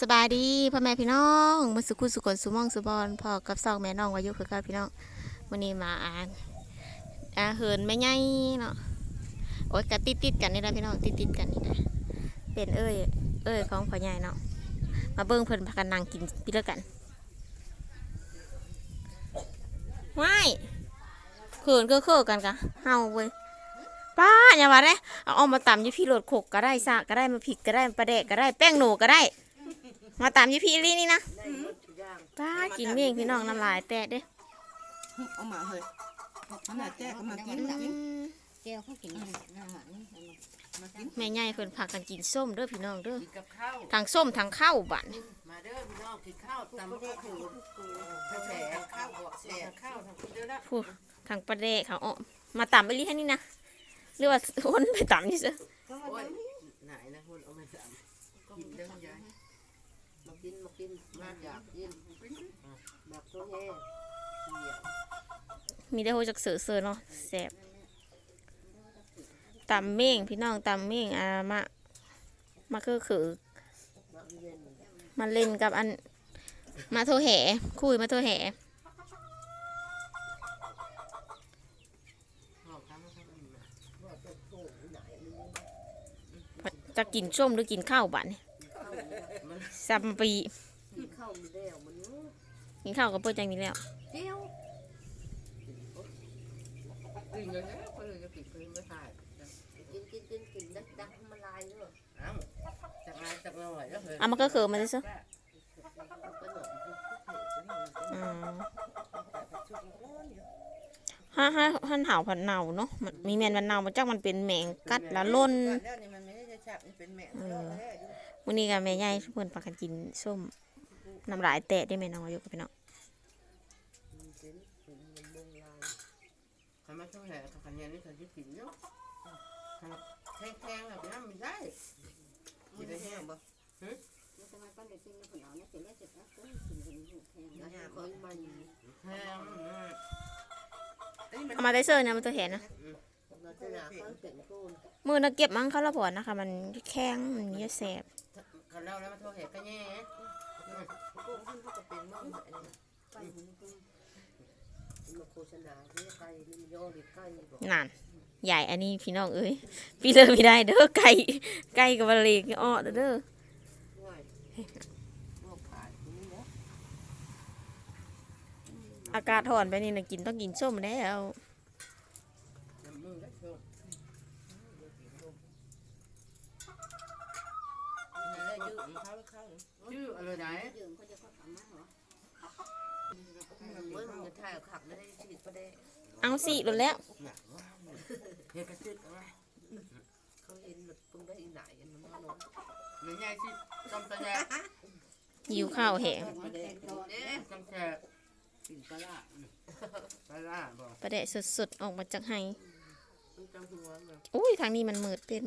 สบายดีพ่อแม่พี่น้องมาสุขุสุขนสุมองสุบอลพ่อกับสองแม่น้องวายุคือก้าพี่น้องวันนี้มาอ่านอาเหินไม่ใหญ่เนาะโอ๊ยกะติดติดกันนี่นะพี่น้องติดติดกันนี่นะเป็นเอ้ยเอ้ยของพ่อใหญ่เนาะมาเบิ้งเพิ่นพากันนั่งกินพี่เลิกกันว้ายเขินก็เขินกันกะเฮาเว้ยป้าอย่าว่าได้เอาเอามาตำยี่พี่โหลดขกก็ได้ซะก็ได้มาผิกก็ได้ปลาแดกก็ได้แป้งหนูก็ได้ มาตามยี่พี่ลี่นี่นะป้ากินเมี่ยงพี่น้องน้ำลายแตะเด้เอามาเฮ้ยอันไหนแจ๊กเอามากินมากินแก้วเขากินอาหารอาหารนี่เอามามากินแม่ใหญ่เพิ่นพากันกินส้มเด้อพี่น้องเด้อกินกับข้าวทางส้มทางข้าวบัดมาเด้อพี่น้องกินข้าวตำข้าวถูข้าวแฉข้าวหัวแฉข้าวทำกินเด้อนะพูทางปลาแดกเขาอ้อมมาตำไปลี่ให้นี่นะหรือว่าคนไปตำนี่ซะโอ้ยไหนนะคนเอามาตำกินเด้อยายมา กินมากินมาอยากกินแบบตัวแห้เหี่มีได้โหจักเสือเสือเนาะแซ่บตำเม่งพี่น้องตำเม่งอ่ามามาคือคือมาเล่นกับอันมาโทแห่คุยมาโทแห่จะกินส้มหรือกินข้าวบัดนี่มัน ซัมปีเข้ามาแล้วมันกินข้าวกับเปิ้ลจังนี้แล้ว เจียวกินเลยนะก็เลยจะปิดพื้นไม่ถ่ายกินกินกินกินดักดักมาลายด้วยเอ้าจักรายจักรหน่อยแล้วเฮ้ยเอามันก็คือมาได้ซะมันก็หนอนอืมฮ่าฮ่าฮันเห่าผันเน่าเนาะมันมีแมนมันเน่ามาจากมันเป็นแมงกัดแล้วล่น แล้วนี่มันไม่ได้จะจับนี่เป็นแม่เออวั นนี้กับแม่ใหญ่เพิ่นพากันกินส้มน้ำลายแตะได้แม่น้องอายุกับพี่น้องเป็นเป็นมันบงลายทำไมต้องแห่ขันยันนี่ขันที่กินเนาะแข็งๆแบบนั้นไม่ได้กินได้แห้งบ่แล้วทำไมป้าเด็กกินแล้วผลเอาเนี่ยเป็นแล้วเสร็จแล้วก็กินกันอยู่แทนแล้วคอยมันแห้งเอามาได้เซอร์นะมันตัวแหนนะลักษณะเขาเป็นโกนมือนักเก็บมั้งเขาละพอนะคะ มันแข็งมันเยอะแสบ ขันเล่าแล้วมาโทรแห่ก็แย่โกนขึ้นเขาก็เป็นมั่งแบบนี้ไปมันก็มาโฆษณาที่ไก่นี่ย่อหรือไก่บอกนั่นใหญ่อันนี้พี่น้องเอ้ยพี่เลิกไม่ได้เด้อไก่ไก่กับบะเลกอ้อเด้อเด้อง่ายพวกขายนี่นะอากาศถอนไปนี่นะกินต้องกินส้มแล้ว มือก็โชว์ ชื่ออะไรไหนยืมเขาจะเข้าทำมาเหรอเมื่อมึงจะถ่ายขับแล้วได้ฉีดประเดี๋ยวเอาสิหลุดแล้วเฮ็ดกระติดอะไรเขาเห็นแบบมึงได้อีไหนมันมาลงไม่ใช่สิจำตะแยหิวข้าวแหงประเดี๋ยวเนี่ยจำแฉกินปลาล่าปลาล่าบอกประเดะสดๆออกมาจากไห้มันจำหัวเลยอุ้ยทางนี้มันมืดเป็น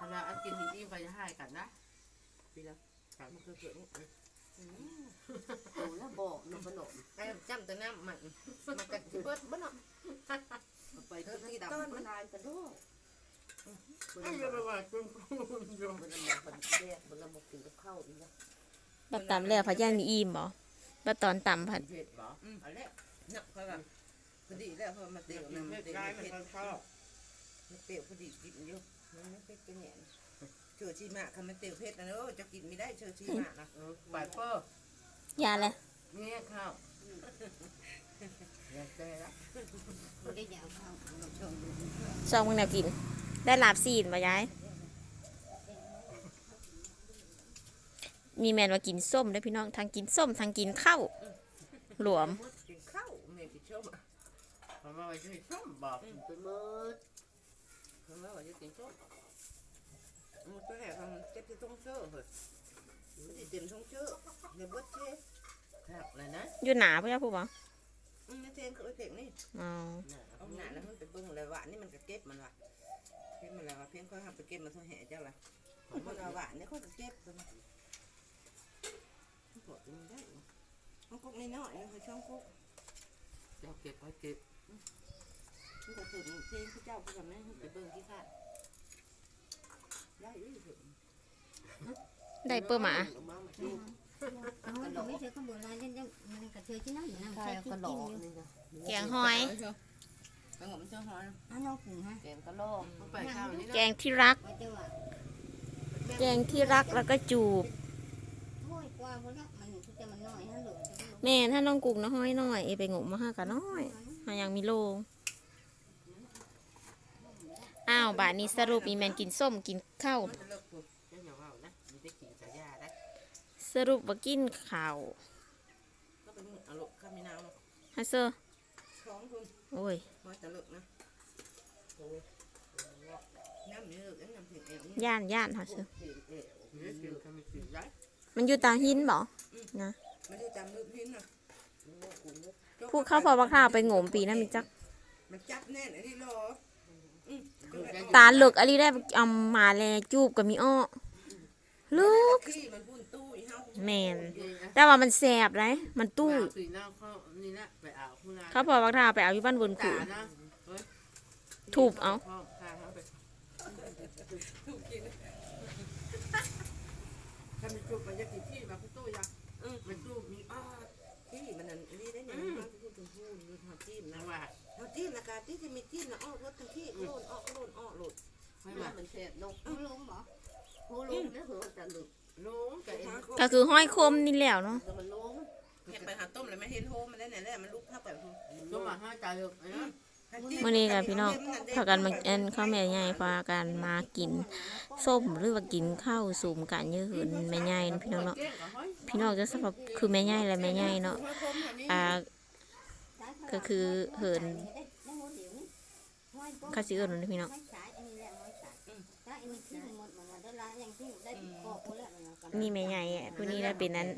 ดูเธอเบิ่งขณะอันกินนี่ไปให้กันนะปีละสามมันคือเกิดโอ้แล้วบอกนขนมไอ้จำแต่น้ำมันมันก็เบิดบ้านเนาะไปที่ดำมันลายกระโดดไอ้เรื่องว่าจุ่มจุ่มจุ่มมันมาบันเรียกมันละบอกกินกับข้าวอีกนะบัดตำแล้วพะย่างมีอิ่มบ่บัดตอนตำผัดเผ็ดบ่อันแรกเนาะเพราะว่าพอดีแล้วเพอมาเดี๋เตียยววมันน้ำเผ็เตีดยวร้ายมันเผ็ดก็ชอบมันเตียวพอดีกินอยู่ มันไม่เผ็ดเป็นแหนเชื่อชีมากคำมันเตียวเผ็ดนะเนอะจะกินไม่ได้เชื่อชีมากนะปาดเปอร์ยาเลยนี่ข้าวอยากได้ละไม่ได้ยาวข้าวเราชมดูซองมึงแนวกิน ได้ลาบซีนบ่ยาย มีแมนว่ากินส้มได้อพี่น้องทางกินส้มทางกินข้าวหลวมกินข้าวแม่กินชมเพราะว่าจะให้ส้มบอกไปมืดเพราะว่าจะกินชมมันตัวแห่ทำเจ็บที่ท้องเชื่อเหรอมันจะเต็มท้องเชื่อในบดเช่ครับเลยนะอยู่หนาพ่อเจ้าผู้บ่อืมไม่เทนก็ไอ้เด็กนี่อ๋อเอาหนาแล้วมันไปเบิ่งอะไรวะนี่มัน ก็เก็บมันว่ะเก็บมันอะไรวะเพียงค่อยทำไปเก็บมาตัวแห่เจ้าละมันเอาวะนี่เขาก็เก็บมันปวดมันได้มันกุ๊กน้อยๆมันคือช่องกุ๊กเถึงเพลงที่เจ้าพูดแบบนั้นไปเบิ่งที่ค่ะได้อีกถึงได้เปิ้หมาเขาไม่ใช่ข้าวโบราณยังยังมันกระเทยที่นั่นอยู่นั่นใช่ใช่กกิระนหลกิอนกอยแกงหอยสงบเจ้าหอยอ้าวน้องกุ้งฮะแกงกระหลกแกงที่รัก แกงที่รักแล้วก็จูบแม่ถ้าน้องกุ้งน้อยน้อยเอไปงมมาห้ากันน้อยมายังมีโลง อ้าวบาทนี้สรุปอีแมนกินส้มกินข้าวสรุปว่ากินข้าวห้ามีนาวฮัสเซอร์ท้อโอ้ยย่านย่านฮัสเซอร์มันอยู่ตามหินบ่นะพูดเข้าพอบักข้าวไปงมปีนั้นมีจักมันจับแน่นไอ้ที่รอ ตาเหลึกอะไรได้เอามาแลจูบกับมีอ้อลูกแมนแต่ว่ามันแสบไรมันตู้เขาพอาผู้นายเขาพอบักข้าวไปเอาอยู่บ้านบนขู่ถูกเอาพาเขาไปถูกกินถ้ามีจุกมันจะกินที่มาพี่ตู้ยังมันตู้มีอ้อ ขี้มันนั่นนี่ได้เนี่ยมันพูดถึงพูดดูทางจิ้ม นะ นะ ว่า ทาง จิ้มนะการที่จะมีจิ้มนะอ้อรถทางขี้โลนอ้อโลนอ้อโลดไม่ว่าว่ามันแสบนกผู้ลงบ่ผู้ลงนะเหรอจะหลุดลงกับเอ็นก็คือห้อยคมนี่แหล้วเนาะมันลงเห็ดไปหาต้มเลยไม่เห็นโฮมันได้เนี่ยแหละมันลุกภาพแบบตัวมาห้าจ่ายเลยมื่อนี้ค่ะพี่น้องพากันมาเอ็นข้าวแม่ใหญ่พากันมากินส้มหรือว่ากินข้าวสูมกันเยอะหืนแม่ใหญ่พี่น้องเนาะพี่น้องจะสภาพคือแม่ใหญ่และแม่ใหญ่เนาะอ่าก็คือเหิน ข้าสิเอิญนะพี่น้องไม่สายอันนี้แหละไม่สายถ้าอันนี้ที่หมดมันได้ละอย่างที่ได้กอกแล้วมันนี่แม่ใหญ่อะผู้นี้นะเป็นนั้น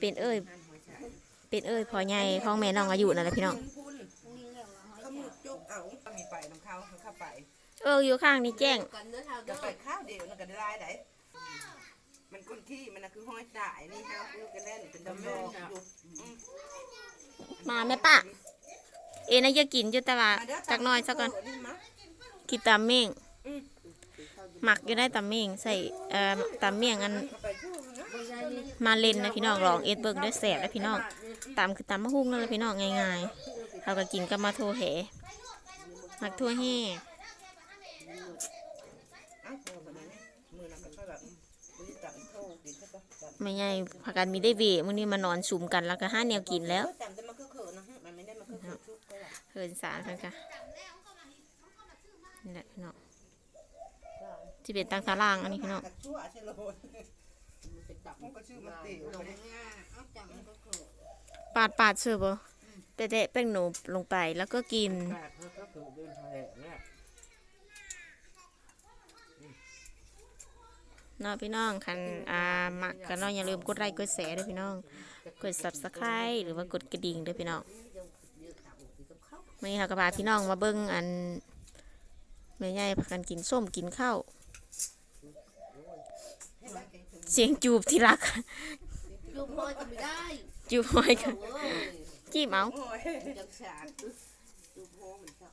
เป็นเอ้ย เป็นเอ้ยพอใหญ่ของแม่น้องอายุนั่นแหละพี่น้องพุ่นนี่เรียกว่าหอยเขาหมุดจุกเอามีไปน้ำข้าวเขาเข้าไปเอออยู่ข้างนี่แจ้งกันเนื้อทางจะเด้อไปข้าวเดียวนะกันได้ไรไหนมันก้นขี้มันนะคือห้อยสายนี่ฮะลูกกันแน่นเป็นดำดอกอยู่มาแม่ปะ เอ็นะจะกินอยู่แต่ว่าจักหน้อยสักก่อนกินตามเม่งหมักอยู่ได้ตามเม่งใส่เอ่อตามเมี่ยงอันไปช่วยนะมาเล่นนะพี่น้องลองเอ็ดเบิร์กด้วยแสบนะพี่น้องตามคือตามมะฮุ่งนั่นแหละพี่น้องง่ายๆเราก็กินกับมาโทแหมักทั่วแห่อ้าวแบบนี้มือน้ำมันค่อยแบบมือจับโถกินใช่ปะจับไม่ใหญ่พากันมีได้เวมื้อนี้มานอนซุ่มกันแล้วก็ห้าแนวกินแล้ว บก็หรอกเฮินสารกันค่ะนี่แหละพี่น้องที่เป็นตังตารางอันนี้พี่น้องชั่วใช่โลดมันจะปาดปาดเชื่อบ่แต่แตะแป้งหนูลงไปแล้วก็กินแบบเขาก็คือเดินาะพี่น้องคันอ่ามักกันเนาะอย่าลืมกดไลค์กดแชร์ด้วยพี่น้อง กด subscribe หรือว่ากดกระดิ่งด้วยพี่น้อง กับเขาวันนี้เราก็พาพี่น้องมาเบิ่งอันแม่ใหญ่พากันกินส้มกินข้าวเสียงจูบที่รักจุ่มพอยก็ไม่ได้ จูบหอยกันโอ้ยจีบเอาโอ้ยจังสากจุ่มพอมันจะ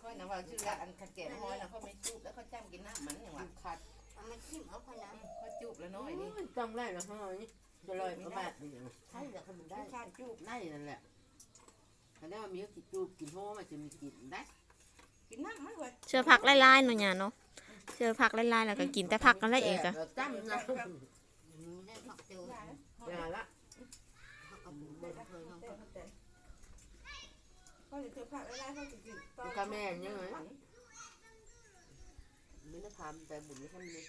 ค่อยนะว่าชื่อละอันขัดแก่ห้อยนะเขาไม่จุบแล้วเขาจ้ำกินน้ำมันอย่างว่าขัดเอามาจิ้มเอาคนละเขาจุบแล้วน้อยนี่ต้องได้ละห้อยจะลอยกระบาดดีใช่แต่คนมันได้ชาติจุบได้นั่นแหละ ถ้าได้ว่ามีกินจูบกินโฮมันจะมีกินได้กินน้ำมันเว้ยเชื่อผักไล่ๆหน่อยเนาะเชื่อผักไล่ๆแล้วก็กินแต่ผักกันได้เองอะจ้ำนะได้ผักเจออย่าละเอาบุกเบิกเคยเขาก็เขาจะเจอผักอะไรเขาจะกินดูกระแม่ยังไงไม่ได้ทำแต่บุญไม่ทำเลย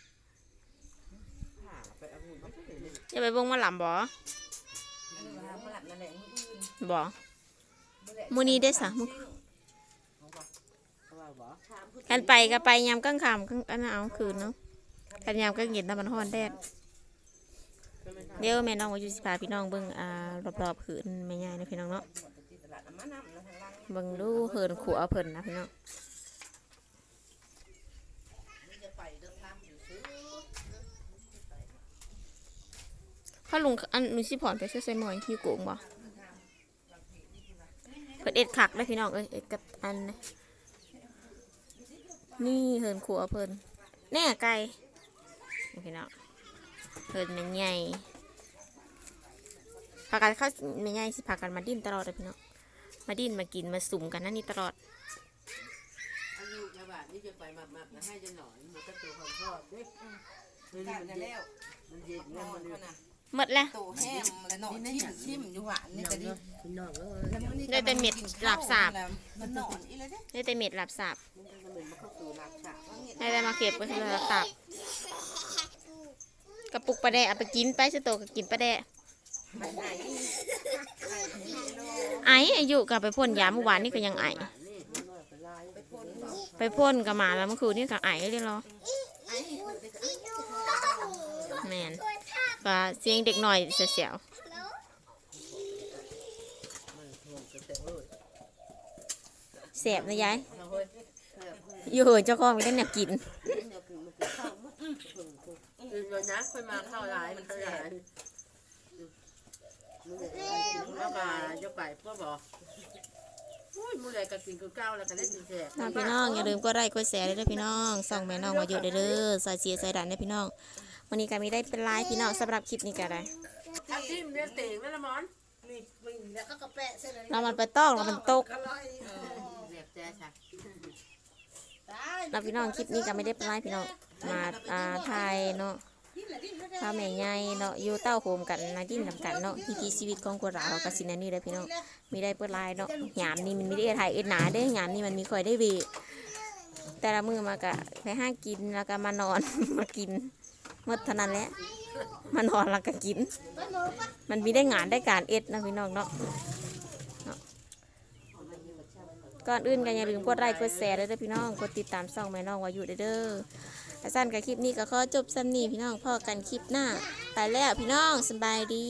ผ่าไปเอาหุ่นมันก็เห็นเลยอย่าไปเบิ่งมาหล่ำบ่อันนี้ว่ามาหลับนั่นแหละมืออื่นบ่ มื้อนี้ได้สะมื้อเขาว่าบ่ถามผู้กันไปก็ไปยามกลางค่ำกลางอันน่ะเอาคืนเนาะกันยามกลางเย็นถ้ามันร้อนแดดก็ไม่ทเดี๋ยวแม่น้องว่าอยู่สิพาพี่น้องเบิ่งอ่ารอบๆคืนแม่ใหญ่นะพี่น้องเนาะตลาดน้ำมันน้ำนะทางล่างเบิ่งดูเฮินขัวเพิ่นนะพี่น้องนี่จะไปเดินทางอยู่ซื้อพ่อลุงอันนุสิพรไปช่วยใส่หมอยอยู่โกงบ่ เพิ่นเอ็ดคักเลยพี่น้องเอ้ยเอ็ดกับอันนะนี่เฮินขัวเพิ่นแน่ไก่พี่น้องเฮินมันใหญ่พากันเข้าไม่ใหญ่สิพากันมาดิ้นตลอดเลยพี่น้องมาดิ้นมากินมาสุ่มกันนั่นนี่ตลอดอายุยาบาทนี่จะไปมามาจะให้จะหน่อยมันก็ตัวความชอบเด้มันการมันจะเย็แล้วนมันเย็นนนะอมันนขนาด หมดแล้ว โตแห้งแล้วนอนชิมชิมอยู่หวานนี่ก็ดีพี่น้องแล้วแล้วมื้อนี้ได้แต่เม็ดหลาบสาบ มันนอนอีเลยเด้ได้แต่เม็ดหลับสาบมันก็เหมือนมันเข้าสู่หลักฉากได้แต่มาเก็บก็คือหลับสาบกระปุกปลาแดะเอาไปกินไปสโตก็กินปลาแดะมันไหนไออายุกับไปพ่นยาเมื่อวานนี่ก็ยังไอนี่มันน้อยไปลายไปพ่นบ่ไปพ่นกับหมาแล้วเมื่อคืนนี่ก็ไอเรียบร้อยไอ้คนเด็กไอ้แมน ก็เสียงเด็กหน่อยเสียวมันทวงกันแต่เอ้ยๆแสบนะยายเอาเฮ้ยแซ่บเฮ้ยอยู่เหินเจ้าของไม่ได้เนี่ยกินเดี๋ยวกินมันกินข้าวมั้งกินเลยนะค่อยมาข้าวหลายมันข้าวหลายมึงเด็กแล้วก็ยกไปพ่อบอกอุ้ยมึงเด็กก็กินคือเก้าแล้วก็เล่นแสบน้องพี่น้องอย่าลืมก็ไลค์กดแชร์ด้วยเด้อพี่น้องส่องแม่น้องมาอยู่เด้อเด้อใส่เสียใส่ดันเด้อพี่น้อง วันนี้ก็มีได้เป็นไลฟ์พี่น้องสำหรับคลิปนี้ก็ได้ทับทิมเรียนเต่งแม่ละมอนนี่วิ่งแล้วก็กระแปะเส้นเลยเรามันไปต้องเรามันตกกระไรเรียบแจ๊ค่ะตายเราพี่น้องคลิปนี้ก็ไม่ได้เป็นไลฟ์พี่น้องมาอ่าไทยเนาะที่ไหนที่ไหนพาแม่ใหญ่เนาะอยู่เต้าโฮมกันนะดิ้นนำกันเนาะวิถีชีวิตของคนเราก็สิแนนี่เลยพี่น้องมีได้เปิดไลน์เนาะหยามนี่มันไม่ได้ถ่ายเอ็ดหนาเด้หยามนี่มันมีคอยได้เวแต่ละมือมากะไปห้างกินแล้วก็มานอนมากินเมื่อเท่านั้นแหละมันนอนแล้วก็กิน มันมีได้งานได้การเอ็ดนะพี่น้องเนาะก่อนอื่นก็อย่าลืมกดไลค์กดแชร์ด้วยเด้อพี่น้องกดติดตามช่องแม่น้องวายุเด้อเด้อและสั้นกับคลิปนี้ก็ขอจบสั้นนี้พี่น้องพอกันคลิปหน้าไปแล้วพี่น้องสบายดี